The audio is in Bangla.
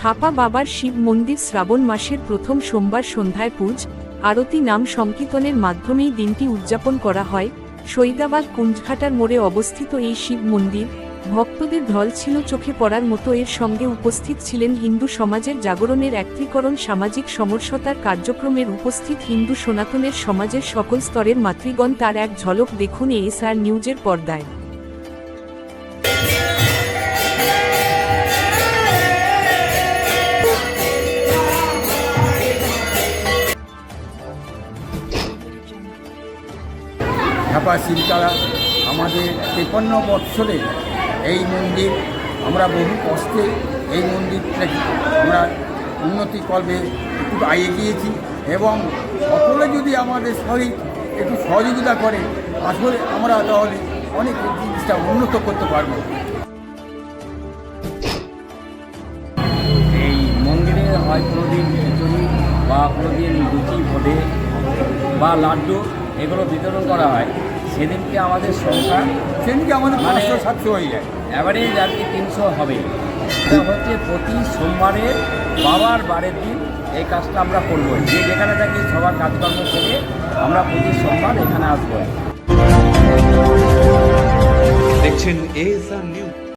খাপা বাবার শিব মন্দির শ্রাবণ মাসের প্রথম সোমবার সন্ধ্যায় পূজ, আরতি নাম সংকীর্তনের মাধ্যমেই দিনটি উদযাপন করা হয়। সৈদাবাদ কুঞ্জঘাটার মোড়ে অবস্থিত এই শিব মন্দির, ভক্তদের ঢল ছিল চোখে পড়ার মতো। এর সঙ্গে উপস্থিত ছিলেন হিন্দু সমাজের জাগরণের একত্রীকরণ, সামাজিক সমরসতার কার্যক্রমের উপস্থিত হিন্দু সনাতনের সমাজের সকল স্তরের মাতৃগণ। তার এক ঝলক দেখুন এএসআর নিউজের পর্দায়। ঢাকা শিলতলা আমাদের তেপান্ন বৎসরে এই মন্দির, আমরা বহু কষ্টে এই মন্দিরটাকে আমরা উন্নতি কল্পে একটু গিয়েছি এবং সকলে যদি আমাদের সহিত একটু সহযোগিতা করে আসলে আমরা তাহলে অনেক জিনিসটা উন্নত করতে পারব। এই মন্দিরে হয় কোনোদিন খিচুড়ি বা কোনোদিন লুচি ভোটে বা লাড্ডু, এগুলো বিতরণ করা হয়। সেদিনকে আমাদের সংখ্যা সেদিনকে আমাদের পাঁচশো সাতশো হয়ে যায়। অ্যাভারেজ আর কি তিনশো হবে। এটা হচ্ছে প্রতি সোমবারের বাবার বারের দিন এই কাজটা আমরা করব। যে যেখানে থাকি সবার কাজকর্ম করে আমরা প্রতি সোমবার এখানে আসব। দেখছেন এস আর নিউজ